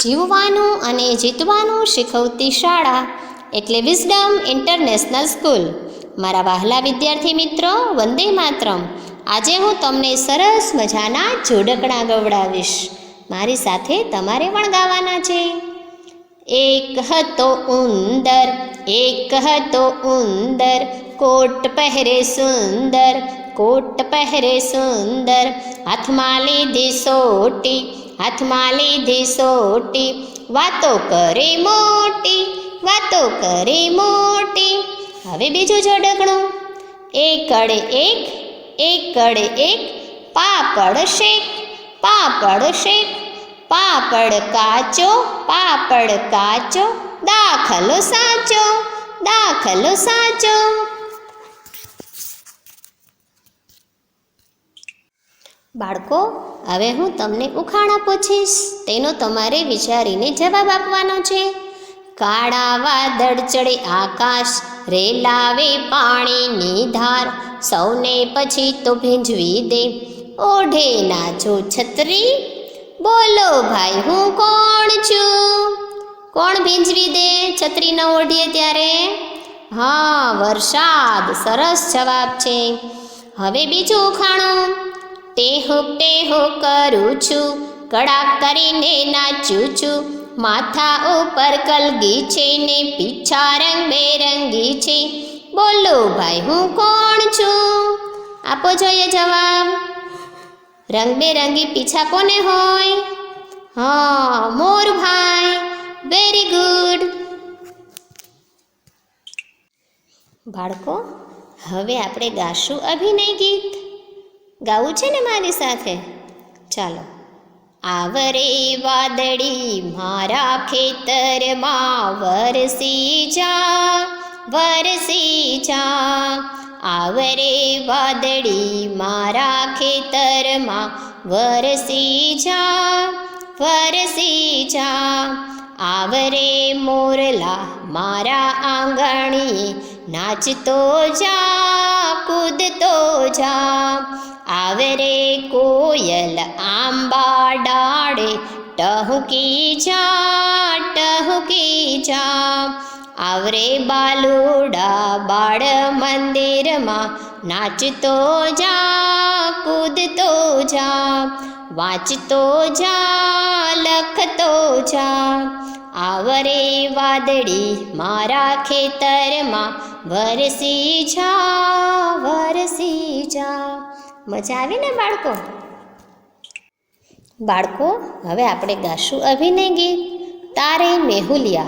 જીવવાનું અને જીતવાનું શીખવતી શાળા એટલે વિઝડમ ઇન્ટરનેશનલ સ્કૂલ મારા વહાલા વિદ્યાર્થી મિત્રો, વંદે માતરમ. આજે હું તમને સરસ મજાના જોડકણા ગવડાવીશ. મારી સાથે તમારે પણ ગાવાના છે. એક હતો ઉંદર, એક હતો ઉંદર. કોટ પહેરે સુંદર, કોટ પહેરે સુંદર. હાથમાં લીધી સોટી હાથમાં લીધી સોટી, વાતો કરે મોટી, વાતો કરે મોટી. હવે બીજું જોડકણું એકડે એક એકડે એક, પાપડ શેક પાપડ શેક. પાપડ કાચો પાપડ કાચો, દાખલો સાચો દાખલો સાચો. બાળકો, હવે હું તમને ઉખાણા પૂછીશ તેનો તમારે વિચારીને જવાબ આપવાનો છે. કાળા વાદળ ચડે આકાશ, રેલાવે પાણીની ધાર. સૌને પછી તો ભીંજવી દે. ઓઢે નાચો છત્રી. બોલો ભાઈ, હું કોણ છું? કોણ ભીંજવી દે? છત્રી ન ઓઢીએ ત્યારે? હા, વરસાદ સરસ જવાબ છે. હવે બીજું ઉખાણું. ટેહો ટેહો કરું છું. કડાક કરીને નાચું છું. માથા ઉપર કલગી છે ને પીછા રંગબેરંગી છે. બોલો ભાઈ, હું કોણ છું? આપો જોઈએ જવાબ. રંગબેરંગી પીછા કોને હોય? હા, મોર ભાઈ. વેરી ગુડ બાળકો, હવે આપણે ગાશું અભિનય ગીત. ગાવું છે ને મારી સાથે? ચાલો. આવરે વાદળી મારા ખેતરમાં વરસી જા વરસી જા. આવરે વાદળી મારા ખેતરમાં વરસી જા વરસી જા. આવરે મોરલા મારા આંગણીએ નાચતો જા, કૂદતો જા. આવરે કોયલ આંબા ડાળે ટહુકી જા ટહુકી જા આવરે બાલુડા બાળ મંદિરમાં નાચતો જા કૂદતો જા વાંચતો જા લખતો જા આવરે વાદળી મારા ખેતરમાં વરસી જા વરસી જા મજા આવી ને બાળકો? બાળકો, હવે આપણે ગાશું અભિનય ગીત. તારે મેહુલિયા.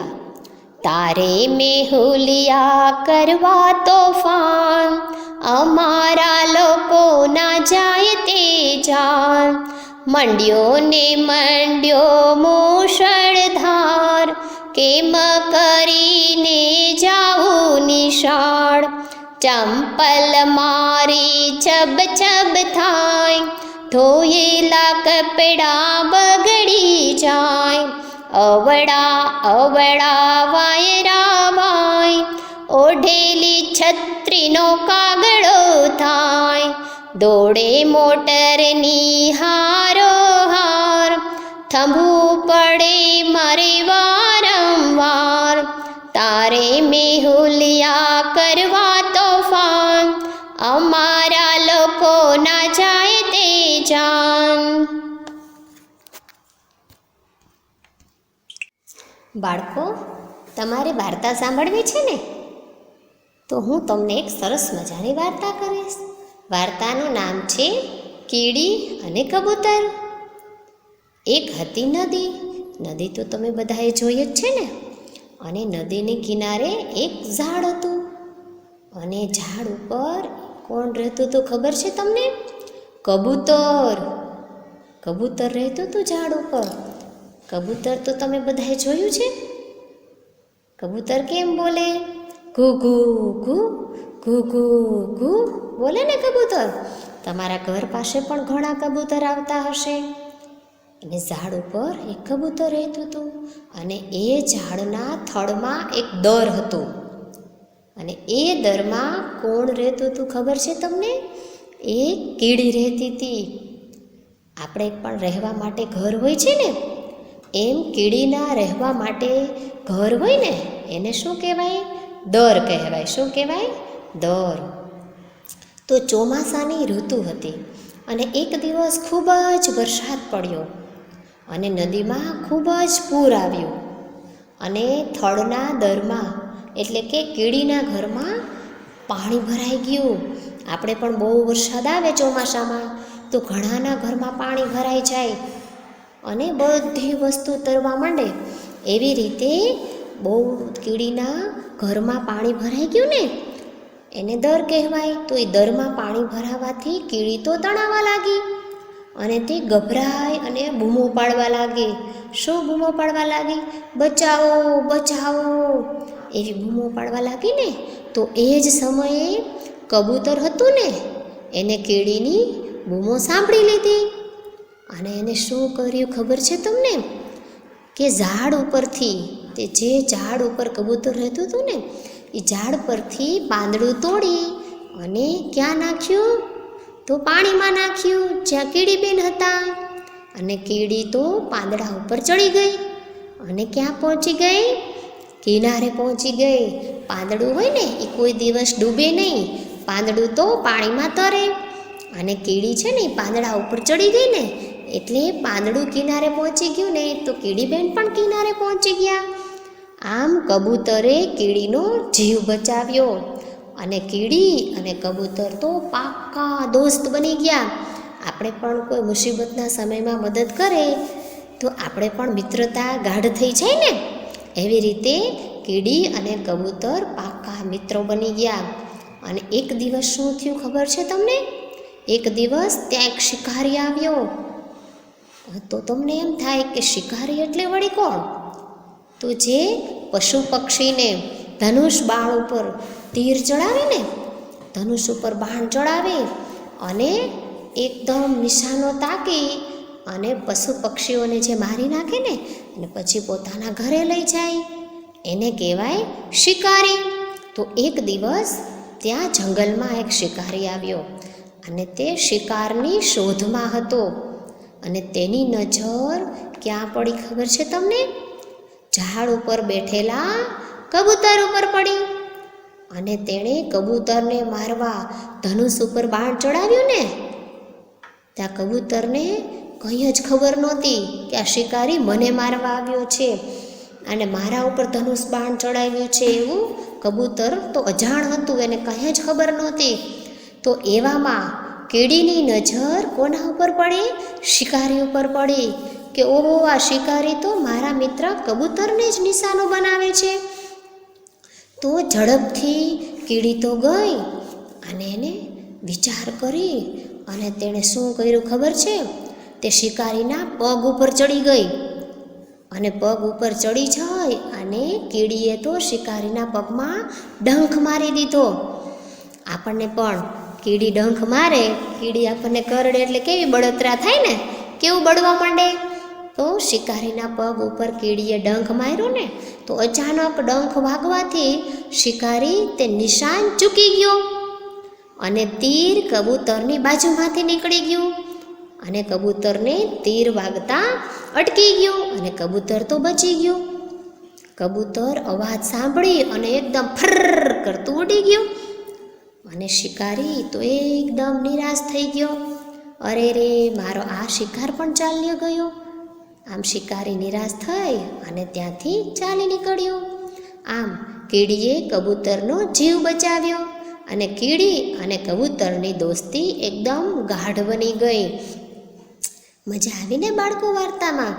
તારે મેહુલિયા કરવા તોફાન. અમારા લોકો ના જાય તે જાન. મંડ્યો ને મંડ્યો મૂષળધાર કેમ કરીને જાવું નિશાળ? ચંપલ મારી છબ છબ થાય ધોયેલા કપડા બગડી જાય. અવડા અવડા વાયરા વાય ઓઢેલી છત્રીનો કાગળો થાય. દોડે મોટરની હારો હાર થંભવું બાળકો, તમારે વાર્તા સાંભળવી છે ને? તો હું તમને એક સરસ મજાની વાર્તા કરીશ વાર્તાનું નામ છે કીડી અને કબૂતર. એક હતી નદી. નદી તો તમે બધાએ જોઈ જ છે ને? અને નદીની કિનારે એક ઝાડ હતું. અને ઝાડ ઉપર કોણ રહેતું હતું ખબર છે તમને? કબૂતર. કબૂતર રહેતું હતું ઝાડ ઉપર. કબૂતર તો તમે બધાએ જોયું છે? કબૂતર કેમ બોલે? ઘુ ઘુ ઘુ ઘુ ઘુ ઘુ બોલે ને કબૂતર? તમારા ઘર પાસે પણ ઘણા કબૂતર આવતા હશે. અને ઝાડ ઉપર એક કબૂતર રહેતું હતું અને એ ઝાડના થડમાં એક દર હતો. અને એ દરમાં કોણ રહેતું હતું ખબર છે તમને? એ કીડી રહેતી હતી. આપણે પણ રહેવા માટે ઘર હોય છે ને? એમ કીડીના રહેવા માટે ઘર હોય ને, એને શું કહેવાય? દર કહેવાય. શું કહેવાય? દર. તો ચોમાસાની ઋતુ હતી અને એક દિવસ ખૂબ જ વરસાદ પડ્યો અને નદીમાં ખૂબ જ પૂર આવ્યું. અને થળના દરમાં, એટલે કે કીડીના ઘરમાં પાણી ભરાઈ ગયું. આપણે પણ બહુ વરસાદ આવે ચોમાસામાં, તો ઘણાના ઘરમાં પાણી ભરાઈ જાય. અને બધી વસ્તુ તરવા માંડે. એવી રીતે બહુ કીડીના ઘરમાં પાણી ભરાઈ ગયું ને, એને દર કહેવાય તો એ દરમાં પાણી ભરાવાથી કીડી તો તણાવા લાગી અને તે ગભરાય અને બૂમો પાડવા લાગી. શું બૂમો પાડવા લાગી? બચાવો બચાવો. એવી બૂમો પાડવા લાગી ને, તો એ જ સમયે કબૂતર હતું ને, એને કીડીની બૂમો સાંભળી લીધી. અને એને શું કર્યું ખબર છે તમને? કે ઝાડ ઉપરથી, તે જે ઝાડ ઉપર કબૂતર રહેતું હતું ને, એ ઝાડ પરથી પાંદડું તોડી અને ક્યાં નાખ્યું? તો પાણીમાં નાખ્યું, જ્યાં કીડીબેન હતા. અને કીડી તો પાંદડા ઉપર ચડી ગઈ. અને ક્યાં પહોંચી ગઈ? કિનારે પહોંચી ગઈ. પાંદડું હોય ને, એ કોઈ દિવસ ડૂબે નહીં. પાંદડું તો પાણીમાં તરે. અને કીડી છે ને, એ પાંદડા ઉપર ચડી ગઈ ને એટલે પાંદડું કિનારે પહોંચી ગયું ને, તો કીડીબેન પણ કિનારે પહોંચી ગયા. આમ કબૂતરે કીડીનો જીવ બચાવ્યો અને કીડી અને કબૂતર તો પાક્કા દોસ્ત બની ગયા. આપણે પણ કોઈ મુસીબતના સમયમાં મદદ કરે તો આપણે પણ મિત્રતા ગાઢ થઈ જાય ને. એવી રીતે કીડી અને કબૂતર પાક્કા મિત્રો બની ગયા. અને એક દિવસ શું થયું ખબર છે તમને? એક દિવસ ત્યાં એક શિકારી આવ્યો. તો તમને એમ થાય કે શિકારી એટલે વળી કોણ? તો જે પશુ પક્ષીને ધનુષ બાણ ઉપર તીર ચડાવે ને ધનુષ ઉપર બાણ ચડાવે અને એકદમ નિશાનો તાકી અને પશુ પક્ષીઓને જે મારી નાખે ને, અને પછી પોતાના ઘરે લઈ જાય. એને કહેવાય શિકારી. તો એક દિવસ ત્યાં જંગલમાં એક શિકારી આવ્યો અને તે શિકારની શોધમાં હતો. અને તેની નજર ક્યાં પડી ખબર છે તમને? ઝાડ ઉપર બેઠેલા કબૂતર ઉપર પડી. અને તેણે કબૂતરને મારવા ધનુષ ઉપર બાણ ચડાવ્યું ને? ત્યાં કબૂતરને કંઈ જ ખબર નહોતી કે આ શિકારી મને મારવા આવ્યો છે. અને મારા ઉપર ધનુષ બાણ ચડાવ્યું છે એવું કબૂતર તો અજાણ હતું, એને કંઈ જ ખબર નહોતી. તો એવામાં કીડીની નજર કોના ઉપર પડી? શિકારી ઉપર પડી. કે ઓહો, આ શિકારી તો મારા મિત્ર કબૂતરને જ નિશાનો બનાવે છે. તો ઝડપથી કીડી તો ગઈ અને એને વિચાર કરી અને તેણે શું કર્યું ખબર છે? તે શિકારીના પગ ઉપર ચડી ગઈ. અને પગ ઉપર ચડી જાય અને કીડીએ તો શિકારીના પગમાં ડંખ મારી દીધો. આપણને પણ કીડી ડંખ મારે, કીડી આપણને કરડે એટલે કેવી બળતરા થાય ને? કેવું બળવા માંડે? તો શિકારીના પગ ઉપર કીડીએ ડંખ માર્યો ને, તો અચાનક ડંખ વાગવાથી શિકારી તે નિશાન ચૂકી ગયો અને તીર કબૂતરની બાજુમાંથી નીકળી ગયું અને કબૂતરને તીર વાગતા અટકી ગયું અને કબૂતર તો બચી ગયું. કબૂતર અવાજ સાંભળી અને એકદમ ફર કરતું ઉડી ગયું. અને શિકારી તો એકદમ નિરાશ થઈ ગયો. અરે રે, મારો આ શિકાર પણ ચાલ્યો ગયો. આમ શિકારી નિરાશ થઈ અને ત્યાંથી ચાલી નીકળ્યો. આમ કીડીએ કબૂતરનો જીવ બચાવ્યો અને કીડી અને કબૂતરની દોસ્તી એકદમ ગાઢ બની ગઈ. મજા આવીને બાળકો વાર્તામાં?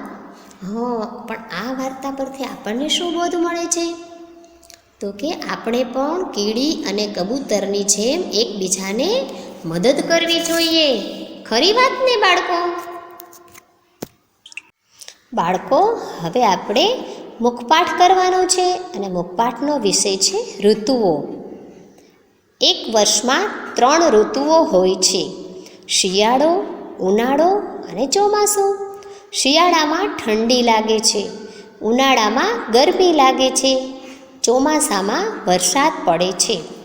હં, પણ આ વાર્તા પરથી આપણને શું બોધ મળે છે? તો કે આપણે પણ કીડી અને કબૂતરની જેમ એકબીજાને મદદ કરવી જોઈએ. ખરી વાત ને, બાળકો? બાળકો, હવે આપણે મુખપાઠ કરવાનો છે અને મુખપાઠનો વિષય છે ઋતુઓ. એક વર્ષમાં ત્રણ ઋતુઓ હોય છે. શિયાળો, ઉનાળો અને ચોમાસું. શિયાળામાં ઠંડી લાગે છે. ઉનાળામાં ગરમી લાગે છે. ચોમાસામાં વરસાદ પડે છે.